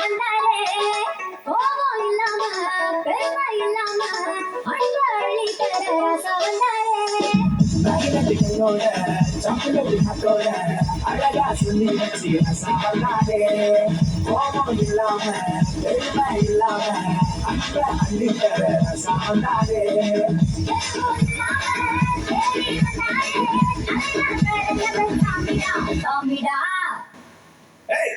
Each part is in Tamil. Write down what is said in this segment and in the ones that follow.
வந்தாரே கோபம் இல்லாம பெருமை இல்லாம அன்பு அள்ளி தர ராசா வந்தாரே மகிழ்ச்சியோட சம்பளத்தோட அழகா சொல்லி வச்சு ராசா வந்தாரே கோபம் இல்லாம பெருமை இல்லாம அன்பு அள்ளி தர ராசா வந்தாரே சாமிடா ஏய்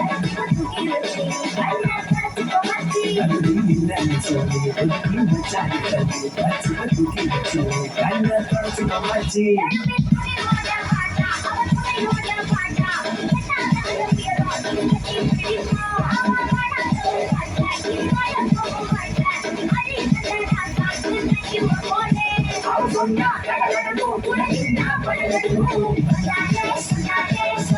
I'm not gonna let it go. Put it in now. Put it in now. Yeah, yeah, yeah, yeah.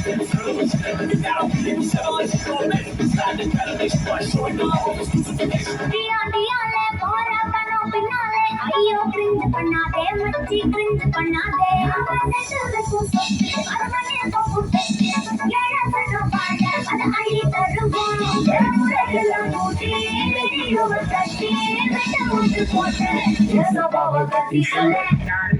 It was good, but you never get down. It was seven like you don't make. It's not the kind of next part. Showing the love, it's just the next. ஐயோ கிரிஞ்சு பண்ணாதே மச்சி கிரிஞ்சு பண்ணாதே அவன் செல்லுது கூப்பிட்டு அரண்மனையை கூப்பிட்டு ஏழ சொல்லும் பாட அது அள்ளி தருவோம் உலகில் மூட்டி வெளியூர் கட்டி வெட்ட மூட்டு போட்டு பாவ கத்தி சொல்ல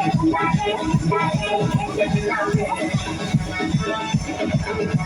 Thank you.